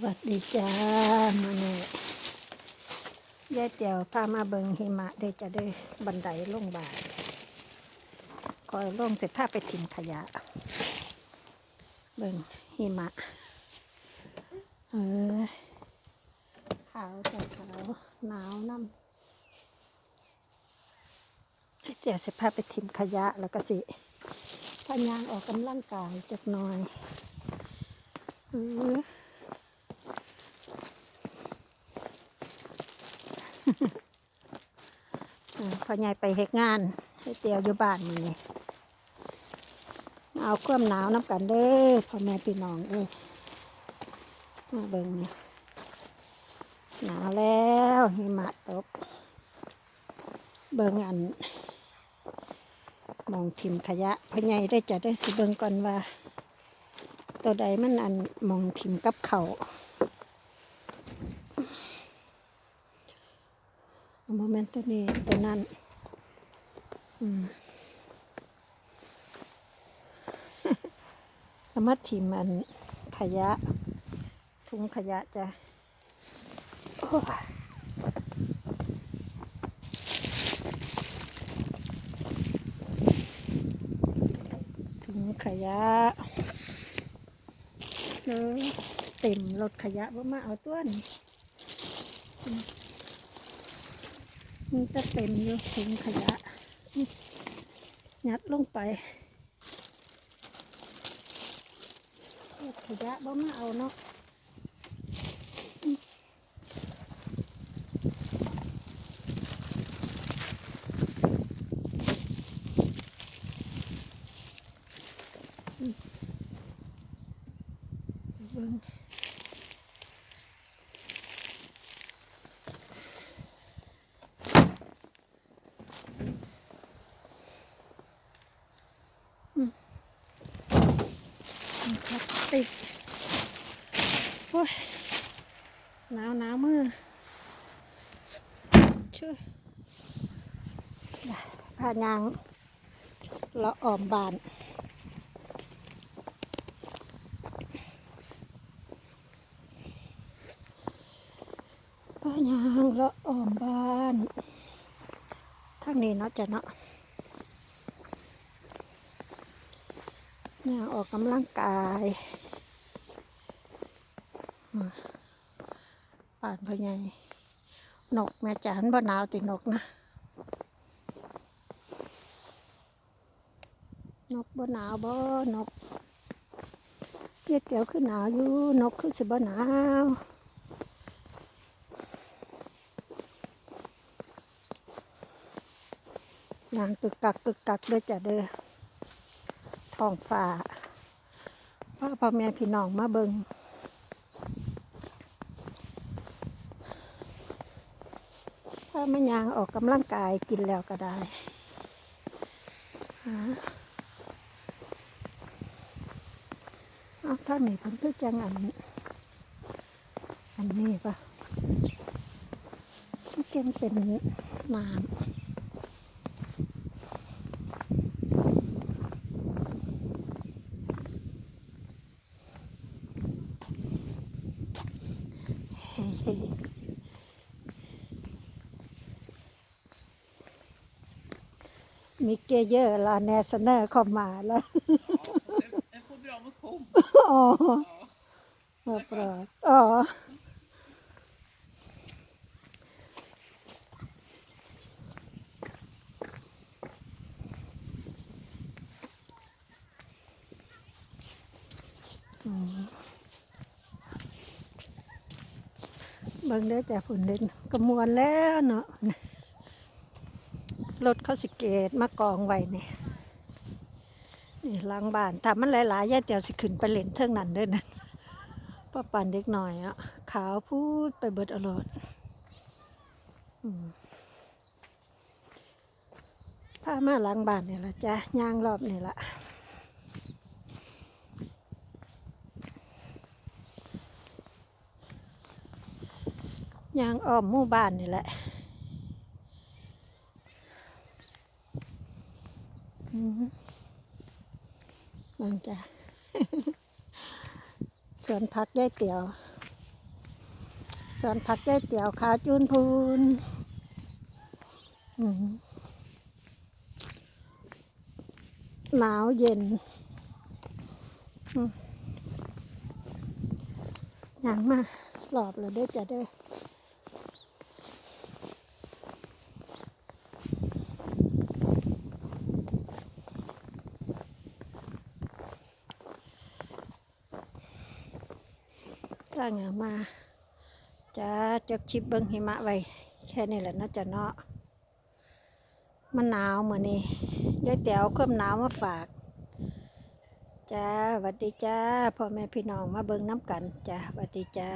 วัสดีจ้ามาเนี่ยยายเตียวพามาเบิงหิมะได้จะได้บันไดลงบาทคอยลงเสร็จพาไปถิ่มขยะ เบิงหิมะ เออขาวแต่ขาวหนาวน้ำยายเตียวเสร็จพาไปถิ่มขยะแล้วก็สิพายางออกกำลังกายจักหน่อยเออ อ่า พอใหญ่ไปเฮ็ดงานให้เตียวอยู่บ้านมือนี้เอาความหนาวน้ำกันเด้อพ่อแม่พี่น้องเอ้มาเบิ่งนี่หนาวแล้วหิมะตก เบิ่งอัน มองทิมขยะพ่อใหญ่ได้จะได้สิเบิ่งก่อนว่า ตัวใดมันอันมองทิมกับเขาว โมเมนตัวนี้ตัวนั้น อืมเอามาถิ่มอันขยะ ถุงขยะจ้ะถุงขยะเออเต็มรถขยะว่ามาเอาตัวนี้ มันจะเต็มอยู่ถุงขยะ ยัดลงไปขยะบ่มาเอาเนาะเบิ่ง พลาส ติกโอ้ยหนาวหนาวมือช่วยได้พายางละออมบานพายางละออมบานทางนี้เนาะจะเนาะเนี่ยออกกำลังกาย ป่านพ่อใหญ่นกแม่จานบ่หนาวตินกนะ นกบ่หนาวบ่นกเพียเตียวคือหนาวอยู่นกคือสิบ่หนาวนางตึกกักตึกกักเด้อจ้ะเด้อท้องฟ้าพ่อพ่อแม่พี่น้องมาเบิง ถ้าไม่ยางออกกำลังกายกินแล้วก็ได้เอาท่านนี่ผมก็จังอัน อันนี้ปะมันจังเป็นน้ำ มิเกเยอร์ลาแนสเนอร์เข้ามาแล้ว En får bra motion. อ๋อ Ja. มาปลอดอ๋อ อืมเบิ่งได้อจ้ะผุนเด่นกระมวลแล้วเนาะ รถเขาสิเกตมากองไว้นี่นี่ล้างบ้านถ้ามันหลายๆย่าเตียวสิขึ้นไปเล่นเทิงนั้นเด้อนะป้าปั่นเด็กหน่อยอะขาวพูดไปเบิดอรรถอืมพามาล้างบ้านนี่ยละจ้ะย่างรอบนี่ละย่างอ้อมหมู่บ้านนี่แหละ อืมมันจ้ะสวนพักยายเตี๋ยว สวนผักแก้เตี๋ยวขาจูนพูนหนาวเย็นอย่างมาหลอบเลยเด้อจะเด้ อถ้าอย่างมาจะจกชิปเบิงหิมะไว้ แค่นี้แหละเนาะจ๊ะเนาะมันหนาวเหมือนนี้ยายแต๋วเครื่องหนาวมาฝากจ้าหวัดดีจ้าพ่อแม่พี่น้องมาเบิงน้ำกันจ้าหวัดดีจ้า